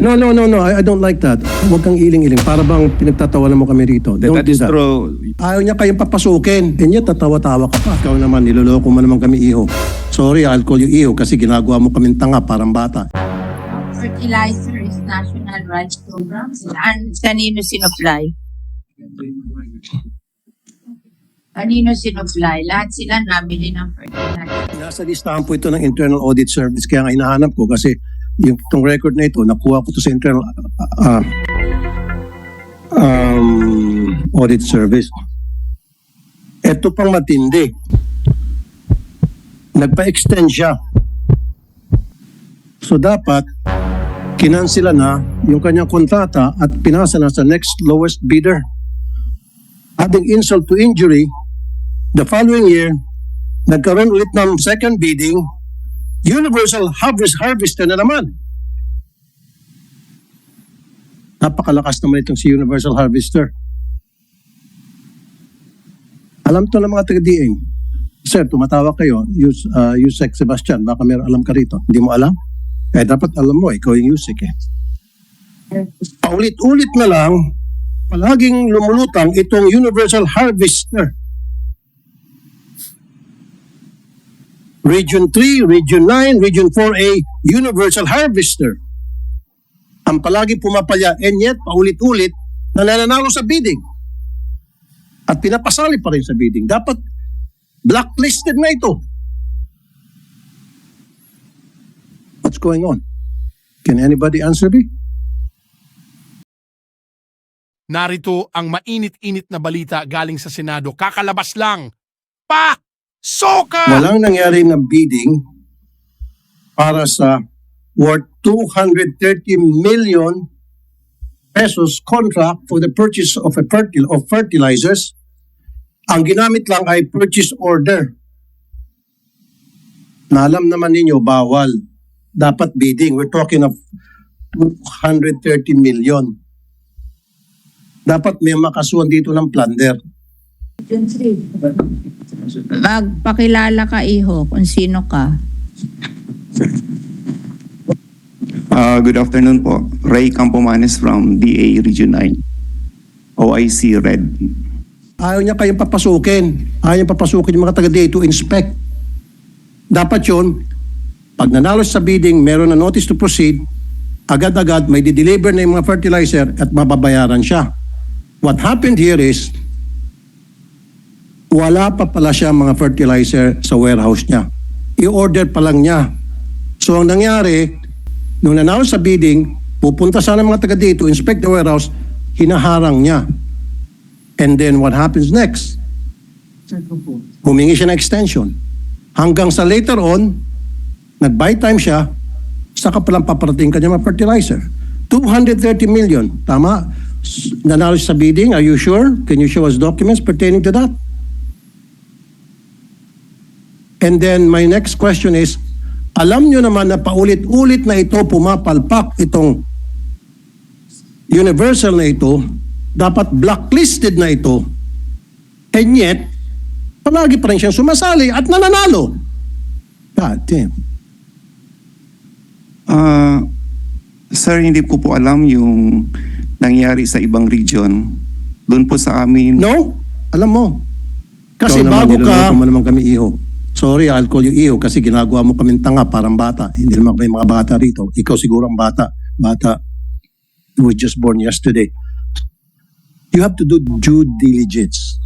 No, no, no, no. I, I don't like that. Huwag kang iling-iling. Para bang pinagtatawanan mo kami rito. That, Don't that do is that. true. Ayaw niya kayong papasukin. And yet, tatawa-tawa ka pa. Ikaw naman, niloloko mo naman kami iho. Sorry, I'll call you iho kasi ginagawa mo kaming tanga, parang bata. fertilizer is national rice program. An kanino sinupply? Kanino sinupply? Lahat sila nabili ng fertilizer. Nasa listahan po ito ng Internal Audit Service kaya nga hinahanap ko kasi yung itong record na ito, nakuha ko to sa Internal uh, um, Audit Service. Ito pang matindi. Nagpa-extend siya. So dapat, kinansila na yung kanyang kontrata at pinasa na sa next lowest bidder. Adding insult to injury, the following year, nagkaroon ulit ng second bidding, Universal Harvest Harvester na naman. Napakalakas naman itong si Universal Harvester. Alam to ng mga taga-DA. Sir, tumatawa kayo, Yus, uh, Yusek Sebastian, baka meron alam ka rito. Hindi mo alam? Eh, dapat alam mo, ikaw yung Yusek eh. Paulit-ulit na lang, palaging lumulutang itong Universal Harvester. Region 3, Region 9, Region 4A, Universal Harvester. Ang palagi pumapalya, and yet, paulit-ulit, na nananalo sa bidding. At pinapasali pa rin sa bidding. Dapat blacklisted na ito. What's going on? Can anybody answer me? Narito ang mainit-init na balita galing sa Senado. Kakalabas lang. Pa! Soka! Walang nangyari na bidding para sa worth 230 million pesos contract for the purchase of a fertil of fertilizers. Ang ginamit lang ay purchase order. Na alam naman ninyo, bawal. Dapat bidding. We're talking of 230 million. Dapat may makasuhan dito ng plunder. Magpakilala ka, Iho, kung sino ka. Uh, good afternoon po. Ray Campomanes from DA Region 9. OIC Red. Ayaw niya kayong papasukin. Ayaw niya papasukin yung mga taga-DA to inspect. Dapat yun, pag nanalo sa bidding, meron na notice to proceed, agad-agad may di-deliver na yung mga fertilizer at mababayaran siya. What happened here is, wala pa pala siya mga fertilizer sa warehouse niya. I-order pa lang niya. So ang nangyari, nung nanalo sa bidding, pupunta sana mga taga-DA to inspect the warehouse, hinaharang niya. And then what happens next? Humingi siya ng extension. Hanggang sa later on, nag-buy time siya, saka palang paparating kanya mga fertilizer. 230 million. Tama? Nanalo sa bidding. Are you sure? Can you show us documents pertaining to that? And then my next question is, alam nyo naman na paulit-ulit na ito pumapalpak itong universal na ito, dapat blacklisted na ito, and yet, palagi pa rin siyang sumasali at nananalo. God damn. Uh, sir, hindi ko po alam yung nangyari sa ibang region. Doon po sa amin. No? Alam mo. Kasi Ikaw naman, bago ka, niloloko mo naman kami iho. Sorry, I'll call you iho kasi ginagawa mo kaming tanga, parang bata. Hindi naman kami mga bata rito. Ikaw siguro ang bata. Bata. You were just born yesterday. You have to do due diligence.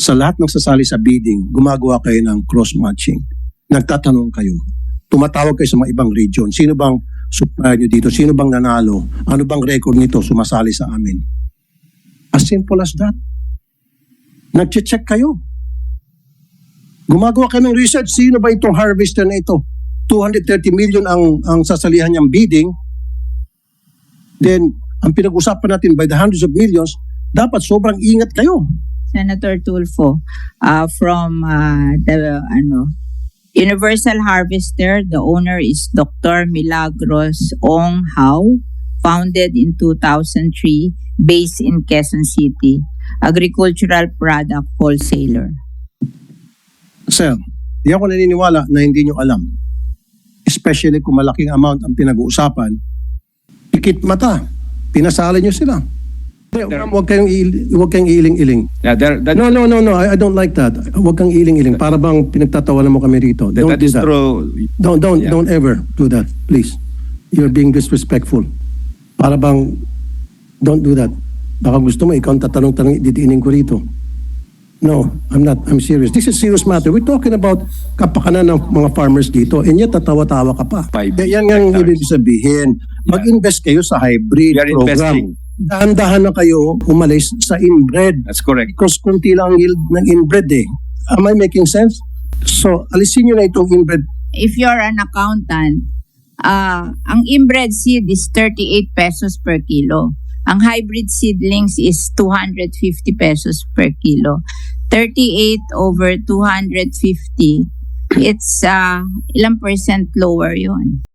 Sa lahat ng sasali sa bidding, gumagawa kayo ng cross-matching. Nagtatanong kayo. Tumatawag kayo sa mga ibang region. Sino bang supplier nyo dito? Sino bang nanalo? Ano bang record nito sumasali sa amin? As simple as that. Nag-check kayo. Gumagawa kayo ng research. Sino ba itong harvester na ito? 230 million ang, ang sasalihan niyang bidding. Then, ang pinag-usapan natin by the hundreds of millions, dapat sobrang ingat kayo. Senator Tulfo, uh, from uh, the ano, Universal Harvester, the owner is Dr. Milagros Ong Hao, founded in 2003, based in Quezon City, agricultural product wholesaler. Sir, di ako naniniwala na hindi nyo alam. Especially kung malaking amount ang pinag-uusapan pikit mata. Pinasali nyo sila. Ma'am, Huwag kayong, il- huwag kayong iling-iling. Yeah, there, that, No, no, no, no. I, I don't like that. Huwag kang iling-iling. Para bang pinagtatawanan mo kami rito. that, Don't that do is that. true. Don't, don't, Yeah. don't ever do that. Please. You're being disrespectful. Para bang, don't do that. Baka gusto mo, ikaw ang tatanong-tanong, didiinin ko rito. No, I'm not. I'm serious. This is serious matter. We're talking about kapakanan ng mga farmers dito. And yet, tatawa-tawa ka pa. Five Yan nga ang ibig sabihin. Mag-invest kayo sa hybrid We are program. investing. Dahan-dahan na kayo umalis sa inbred That's correct. because kunti lang ang yield ng inbred eh. Am I making sense? So, alisin nyo na itong inbred. If you're an accountant, ah ang inbred seed is 38 pesos per kilo. Ang hybrid seedlings is 250 pesos per kilo. 38 over 250, it's uh, ilang percent lower yon.